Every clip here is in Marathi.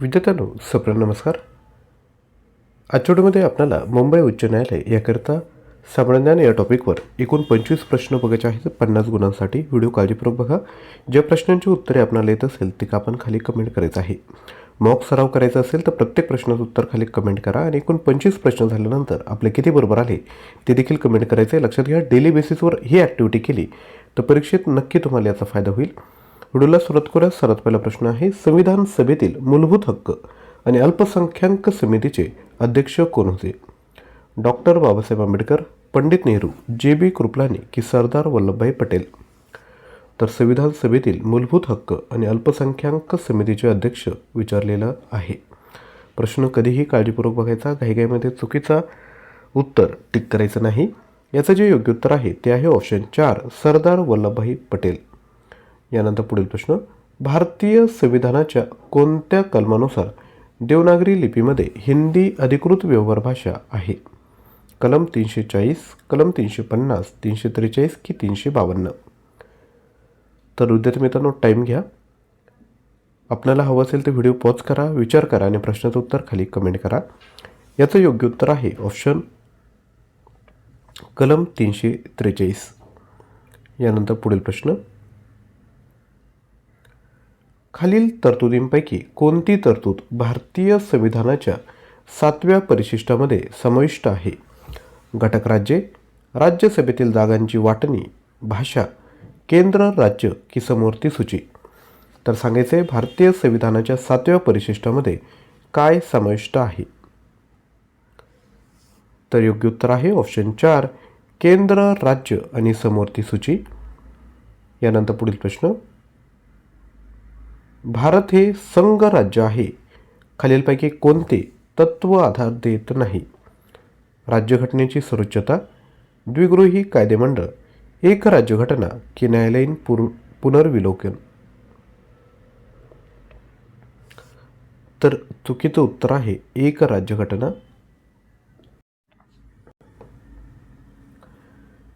विद्यार्थ्यांनो सप्र नमस्कार. आठवड्यामध्ये आपल्याला मुंबई उच्च न्यायालय याकरिता सामान्यज्ञान या टॉपिकवर एकूण पंचवीस प्रश्न बघायचे आहेत. पन्नास गुणांसाठी व्हिडिओ काळजीपूर्वक बघा. ज्या प्रश्नांची उत्तरे आपल्याला येत असेल ते आपण खाली कमेंट करायचं आहे. मॉक सराव करायचा असेल तर प्रत्येक प्रश्नाचं उत्तर खाली कमेंट करा आणि एकूण पंचवीस प्रश्न झाल्यानंतर आपले किती बरोबर आले ते देखील कमेंट करायचे लक्षात घ्या डेली बेसिसवर ही ॲक्टिव्हिटी केली तर परीक्षेत नक्की तुम्हाला याचा फायदा होईल. व्हिडिओला सुरुवात करूया. सर्वात पहिला प्रश्न आहे संविधान सभेतील मूलभूत हक्क आणि अल्पसंख्याक समितीचे अध्यक्ष कोण होते? Doctor Babasaheb Ambedkar Pandit Nehru J B Kripalani की सरदार वल्लभभाई पटेल. तर संविधान सभेतील मूलभूत हक्क आणि अल्पसंख्याक समितीचे अध्यक्ष विचारलेलं आहे. प्रश्न कधीही काळजीपूर्वक बघायचा घाईघाईमध्ये चुकीचा उत्तर टिक करायचं नाही. याचं जे योग्य उत्तर आहे ते आहे ऑप्शन चार सरदार वल्लभभाई पटेल. यानंतर पुढील प्रश्न. भारतीय संविधानाच्या कोणत्या कलमानुसार देवनागरी लिपीमध्ये हिंदी अधिकृत व्यवहार भाषा आहे? कलम तीनशे चाळीस कलम तीनशे पन्नास तीनशे त्रेचाळीस की तीनशे बावन्न तर विद्यार्थी मित्रांनो टाईम घ्या. आपल्याला हवं असेल तर व्हिडिओ पॉज करा विचार करा आणि प्रश्नाचं उत्तर खाली कमेंट करा. याचं योग्य उत्तर आहे ऑप्शन कलम तीनशे त्रेचाळीस यानंतर पुढील प्रश्न. खालील तरतुदींपैकी कोणती तरतूद भारतीय संविधानाच्या सातव्या परिशिष्टामध्ये समाविष्ट आहे? घटक राज्ये राज्यसभेतील जागांची वाटणी भाषा केंद्र राज्य की समवर्ती सूची. तर सांगायचं आहे भारतीय संविधानाच्या सातव्या परिशिष्टामध्ये काय समाविष्ट आहे? तर योग्य उत्तर आहे ऑप्शन चार केंद्र राज्य आणि समवर्ती सूची. यानंतर पुढील प्रश्न भारत हे संघ राज्य आहे. खालीलपैकी कोणते तत्व आधार देत नाही? राज्यघटनेची सर्वोच्चता द्विगृही कायदेमंडळ एक राज्यघटना की न्यायालयीन पुर पुनर्विलोकन? तर चुकीचं उत्तर आहे एक राज्यघटना.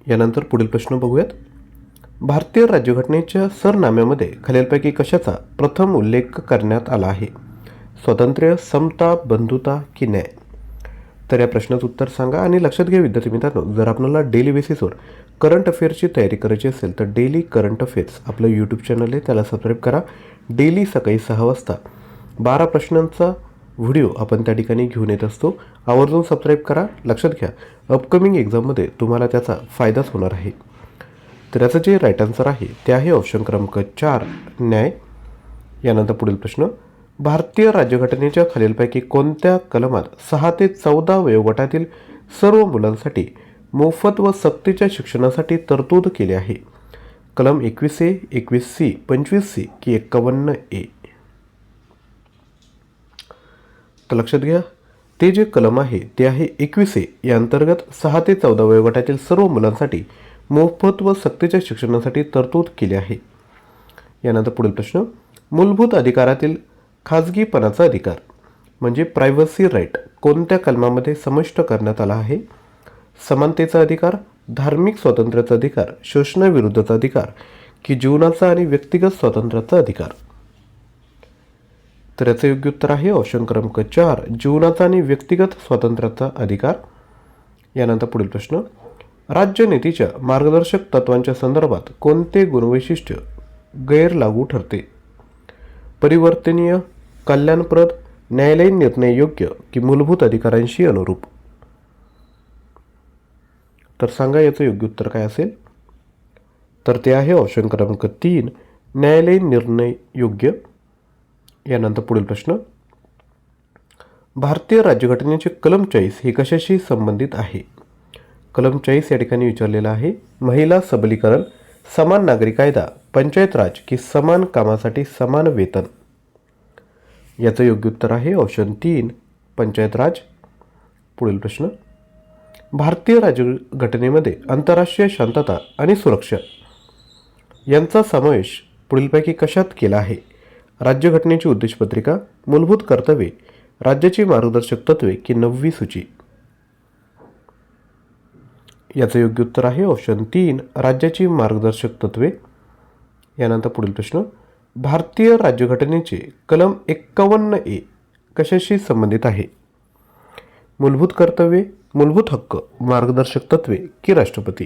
यानंतर पुढील प्रश्न बघूयात. भारतीय राज्यघटनेच्या सरनाम्यामध्ये खालीलपैकी कशाचा प्रथम उल्लेख करण्यात आला आहे? स्वातंत्र्य समता बंधुता की न्याय? तर या प्रश्नाचं उत्तर सांगा आणि लक्षात घ्या विद्यार्थी मित्रांनो जर आपल्याला डेली बेसिसवर करंट अफेअर्सची तयारी करायची असेल तर डेली करंट अफेअर्स आपलं यूट्यूब चॅनल आहे त्याला सबस्क्राईब करा. डेली सकाळी सहा वाजता बारा प्रश्नांचा व्हिडिओ आपण त्या ठिकाणी घेऊन येत असतो. आवर्जून सबस्क्राईब करा. लक्षात घ्या अपकमिंग एक्झाममध्ये तुम्हाला त्याचा फायदाच होणार आहे. तर याचं जे राईट आन्सर आहे ते आहे ऑप्शन क्रमांक चार न्याय. यानंतर पुढील प्रश्न भारतीय राज्यघटनेच्या खालीलपैकी कोणत्या कलमात सहा ते चौदा वयोगटातील सर्व मुलांसाठी मोफत व सक्तीच्या शिक्षणासाठी तरतूद केली आहे? कलम एकवीस ए एकवीस सी पंचवीस सी की एक्कावन्न ए. तर लक्षात घ्या ते जे कलम आहे ते आहे एकवीस ए. या अंतर्गत सहा ते चौदा वयोगटातील सर्व मुलांसाठी मोफत व सक्तीच्या शिक्षणासाठी तरतूद केली आहे. यानंतर पुढील प्रश्न मूलभूत अधिकारातील खाजगीपणाचा अधिकार म्हणजे प्रायव्हसी राईट कोणत्या कलमामध्ये समाविष्ट करण्यात आला आहे? समानतेचा अधिकार धार्मिक स्वातंत्र्याचा अधिकार शोषणाविरुद्धचा अधिकार की जीवनाचा आणि व्यक्तिगत स्वातंत्र्याचा अधिकार? तर याचं योग्य उत्तर आहे ऑप्शन क्रमांक चार जीवनाचा आणि व्यक्तिगत स्वातंत्र्याचा अधिकार. यानंतर पुढील प्रश्न राज्यनीतीच्या मार्गदर्शक तत्वांच्या संदर्भात कोणते गुणवैशिष्ट्य गैरलागू ठरते? परिवर्तनीय कल्याणप्रद न्यायालयीन निर्णय योग्य की मूलभूत अधिकारांशी अनुरूप? तर सांगा याचं योग्य उत्तर काय असेल? तर ते आहे ऑप्शन क्रमांक तीन न्यायालयीन निर्णय योग्य. यानंतर पुढील प्रश्न. भारतीय राज्यघटनेचे कलम चाळीस हे कशाशी संबंधित आहे? कलम चाळीस या ठिकाणी विचारलेलं आहे महिला सबलीकरण समान नागरी कायदा पंचायत राज की समान कामासाठी समान वेतन? याचं योग्य उत्तर आहे ऑप्शन तीन पंचायत राज. पुढील प्रश्न भारतीय राज्यघटनेमध्ये आंतरराष्ट्रीय शांतता आणि सुरक्षा यांचा समावेश पुढीलपैकी कशात केला आहे? राज्यघटनेची उद्देशपत्रिका मूलभूत कर्तव्ये राज्याची मार्गदर्शक तत्वे की नववी सूची? याचं योग्य उत्तर आहे ऑप्शन तीन राज्याची मार्गदर्शक तत्त्वे यानंतर पुढील प्रश्न भारतीय राज्यघटनेचे कलम एक्कावन्न ए कशाशी संबंधित आहे? मूलभूत कर्तव्ये मूलभूत हक्क मार्गदर्शक तत्वे की राष्ट्रपती?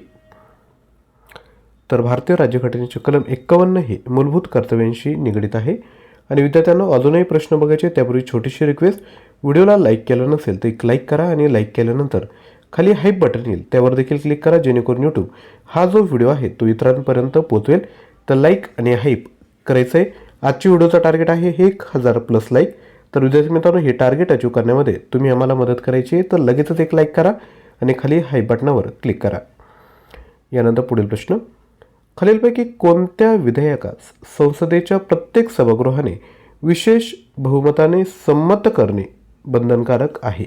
तर भारतीय राज्यघटनेचे कलम एक्कावन्न हे मूलभूत कर्तव्यांशी निगडीत आहे. आणि विद्यार्थ्यांना अजूनही प्रश्न बघायचे त्यापूर्वी छोटीशी रिक्वेस्ट व्हिडिओला लाईक केलं नसेल तर एक लाईक करा आणि लाईक केल्यानंतर खाली हाईप बटन येईल. त्यावर देखील क्लिक करा जेणेकरून यूट्यूब हा जो व्हिडिओ आहे तो इतरांपर्यंत पोचवेल तर लाईक आणि हाईप करायचं आहे आजची व्हिडिओचा टार्गेट आहे हे एक हजार प्लस लाईक तर विद्यार्थी मित्रांनो हे टार्गेट अचीव करण्यामध्ये तुम्ही आम्हाला मदत करायची आहे. तर लगेचच एक लाईक करा आणि खाली हाईप बटनावर क्लिक करा. यानंतर पुढील प्रश्न. खालीलपैकी कोणत्या विधेयकास संसदेच्या प्रत्येक सभागृहाने विशेष बहुमताने संमत करणे बंधनकारक आहे?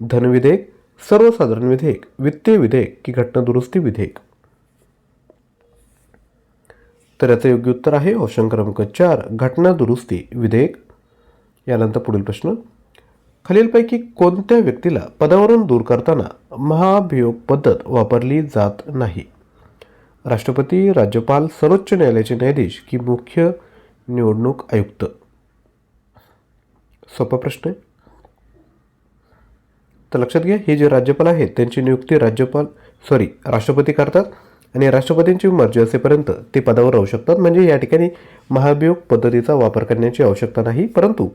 धनविधेयक सर्वसाधारण विधेयक वित्तीय विधेयक की घटनादुरुस्ती विधेयक. तर याचं योग्य उत्तर आहे ऑप्शन क्रमांक चार घटनादुरुस्ती विधेयक. यानंतर पुढील प्रश्न. खालीलपैकी कोणत्या व्यक्तीला पदावरून दूर करताना महाभियोग पद्धत वापरली जात नाही? राष्ट्रपती राज्यपाल सर्वोच्च न्यायालयाचे न्यायाधीश की मुख्य निवडणूक आयुक्त? सोपा प्रश्न आहे. तर लक्षात घ्या हे जे राज्यपाल आहेत त्यांची नियुक्ती राज्यपाल सॉरी राष्ट्रपती करतात आणि राष्ट्रपतींची मर्जी असेपर्यंत ते पदावर राहू शकतात. म्हणजे या ठिकाणी महाभियोग पद्धतीचा वापर करण्याची आवश्यकता नाही. परंतु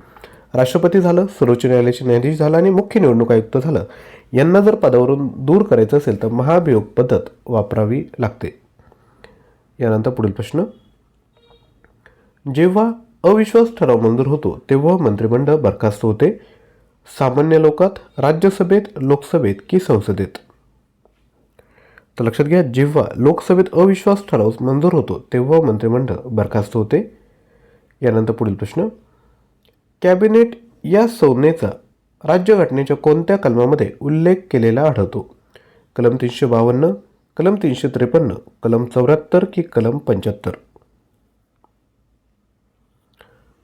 राष्ट्रपती झालं सर्वोच्च न्यायालयाचे न्यायाधीश झालं आणि मुख्य निवडणूक आयुक्त झालं यांना जर पदावरून दूर करायचं असेल तर महाभियोग पद्धत वापरावी लागते. यानंतर पुढील प्रश्न. जेव्हा अविश्वास ठराव मंजूर होतो तेव्हा मंत्रिमंडळ बरखास्त होते. सामान्य लोकात राज्यसभेत लोकसभेत की संसदेत? तर लक्षात घ्या जेव्हा लोकसभेत अविश्वास ठराव मंजूर होतो तेव्हा मंत्रिमंडळ बरखास्त होते. यानंतर पुढील प्रश्न. कॅबिनेट या संज्ञेचा राज्यघटनेच्या कोणत्या कलमामध्ये उल्लेख केलेला आढळतो? कलम तीनशे बावन्न कलम तीनशे त्रेपन्न कलम चौऱ्याहत्तर की कलम पंच्याहत्तर?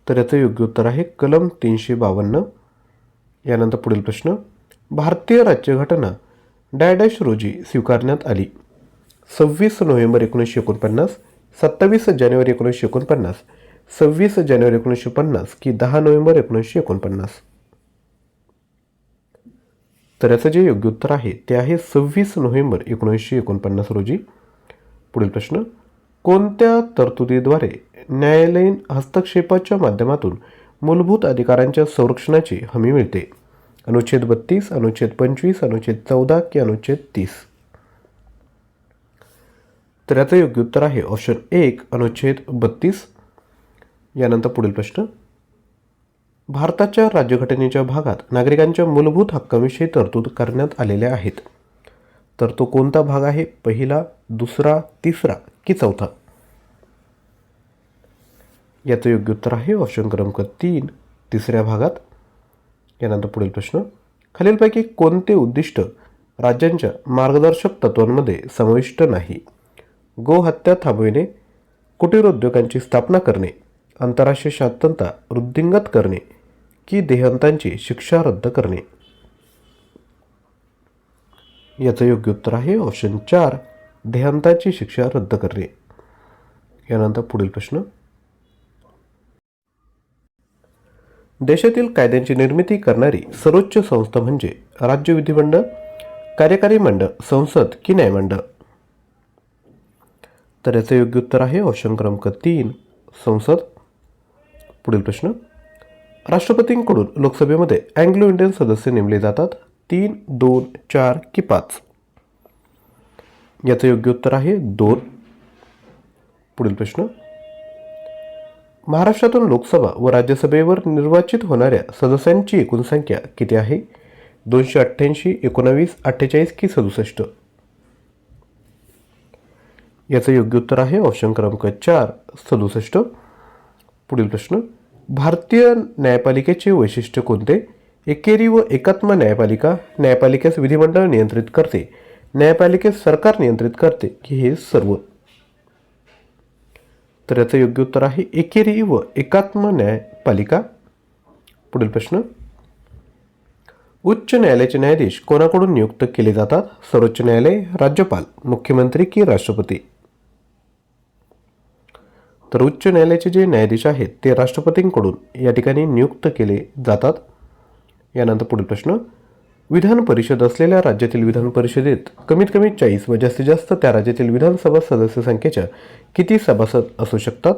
तर याचं योग्य उत्तर आहे कलम तीनशे बावन्न यानंतर पुढील प्रश्न. भारतीय राज्यघटना डायडॅश रोजी स्वीकारण्यात आली. सव्वीस नोव्हेंबर एकोणीसशे एकोणपन्नास सत्तावीस जानेवारी एकोणीसशे एकोणपन्नास सव्वीस जानेवारी एकोणीसशे पन्नास की दहा नोव्हेंबर एकोणीसशे एकोणपन्नास. तर याचं जे योग्य उत्तर आहे ते आहे सव्वीस नोव्हेंबर एकोणीसशे एकोणपन्नास रोजी. पुढील प्रश्न. कोणत्या तरतुदीद्वारे न्यायालयीन हस्तक्षेपाच्या माध्यमातून मूलभूत अधिकारांच्या संरक्षणाची हमी मिळते. अनुच्छेद बत्तीस अनुच्छेद पंचवीस अनुच्छेद चौदा की अनुच्छेद तीस. तर याचं योग्य उत्तर आहे ऑप्शन एक अनुच्छेद बत्तीस. यानंतर पुढील प्रश्न. भारताच्या राज्यघटनेच्या भागात नागरिकांच्या मूलभूत हक्कांविषयी तरतूद करण्यात आलेल्या आहेत. तर तो कोणता भाग आहे? पहिला दुसरा तिसरा की चौथा? याचं योग्य उत्तर आहे ऑप्शन क्रमांक तीन तिसऱ्या भागात. यानंतर पुढील प्रश्न. खालीलपैकी कोणते उद्दिष्ट राज्यांच्या मार्गदर्शक तत्वांमध्ये समाविष्ट नाही? गोहत्या थांबविणे कुटीर उद्योगांची स्थापना करणे आंतरराष्ट्रीय शांतता वृद्धिंगत करणे की देहांतांची शिक्षा रद्द करणे? याचं योग्य उत्तर आहे ऑप्शन चार देहांताची शिक्षा रद्द करणे. यानंतर पुढील प्रश्न. देशातील कायद्यांची निर्मिती करणारी सर्वोच्च संस्था म्हणजे राज्य विधिमंडळ कार्यकारी मंडळ संसद की न्यायमंडळ. तर याचं योग्य उत्तर आहे ऑप्शन क्रमांक तीन संसद. पुढील प्रश्न. राष्ट्रपतींकडून लोकसभेमध्ये अँग्लो इंडियन सदस्य नेमले जातात तीन दोन चार की पाच. याचं योग्य उत्तर आहे दोन. पुढील प्रश्न. महाराष्ट्रातून लोकसभा व राज्यसभेवर निर्वाचित होणाऱ्या सदस्यांची एकूण संख्या किती आहे? दोनशे अठ्ठ्याऐंशी एकोणावीस अठ्ठेचाळीस की सदुसष्ट? याचं योग्य उत्तर आहे ऑप्शन क्रमांक चार सदुसष्ट. पुढील प्रश्न भारतीय न्यायपालिकेचे वैशिष्ट्य कोणते? एकेरी व एकात्म न्यायपालिका न्यायपालिकेस विधिमंडळ नियंत्रित करते. न्यायपालिकेस सरकार नियंत्रित करते की हे सर्व? तर याचं योग्य उत्तर आहे एकेरी व एकात्म न्यायपालिका. पुढील प्रश्न. उच्च न्यायालयाचे न्यायाधीश कोणाकडून नियुक्त केले जातात? सर्वोच्च न्यायालय राज्यपाल मुख्यमंत्री की राष्ट्रपती? तर उच्च न्यायालयाचे जे न्यायाधीश आहेत ते राष्ट्रपतींकडून या ठिकाणी नियुक्त केले जातात. यानंतर पुढील प्रश्न. विधान परिषद असलेल्या राज्यातील विधान परिषदेत कमीत कमी चाळीस व जास्तीत जास्त त्या राज्यातील विधानसभा सदस्य संख्येच्या किती सभासद असू शकतात?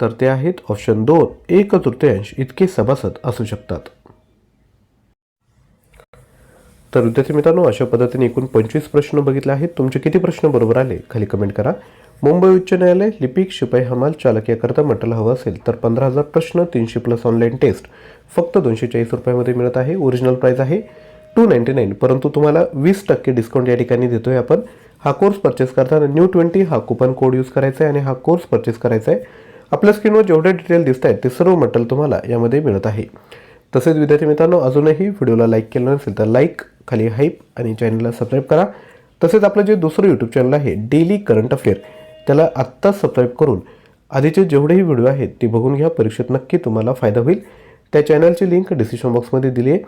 तर ते आहेत ऑप्शन दोन एक तृतीयांश इतके सभासद असू शकतात. तर विद्यार्थी मित्रांनो अशा पद्धतीने एकूण पंचवीस प्रश्न बघितले आहेत. तुमचे किती प्रश्न बरोबर आले खाली कमेंट करा. मुंबई उच्च न्यायालय लिपिक शिपाई हमाल चालक याकरता म्हटलं हवं असेल तर पंधरा हजार प्रश्न तीनशे प्लस ऑनलाईन टेस्ट फक्त दोनशे चाळीस रुपयामध्ये मिळत आहे. ओरिजिनल प्राईस आहे टू नाईन्टी नाईन परंतु तुम्हाला वीस टक्के डिस्काउंट या ठिकाणी देतो आहे आपण. हा कोर्स परचेस करताना न्यू ट्वेंटी हा कुपन कोड यूज करायचा आहे आणि हा कोर्स परचेस करायचा आहे. आपल्या स्क्रीनवर जेवढे डिटेल दिसत आहेत ते सर्व मटेरियल तुम्हाला यामध्ये मिळत आहे. तसेच विद्यार्थी मित्रांनो अजूनही व्हिडिओला लाईक केलं नसेल तर लाईक खाली हाईप आणि चॅनलला सबस्क्राईब करा. तसेच आपलं जे दुसरं यूट्यूब चॅनल आहे डेली करंट अफेअर त्याला आत्ताच सबस्क्राईब करून आधीचे जेवढेही व्हिडिओ आहेत ते बघून घ्या. परीक्षेत नक्की तुम्हाला फायदा होईल. त्या चॅनलची लिंक डिस्क्रिप्शन बॉक्समध्ये दिली आहे.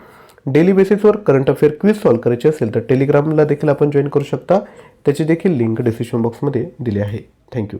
डेली बेसिसवर करंट अफेअर क्विज सॉल्व करायचे असेल तर टेलिग्रामला देखील आपण जॉईन करू शकता. त्याची देखील लिंक डिस्क्रिप्शन बॉक्समध्ये दिली आहे. थँक्यू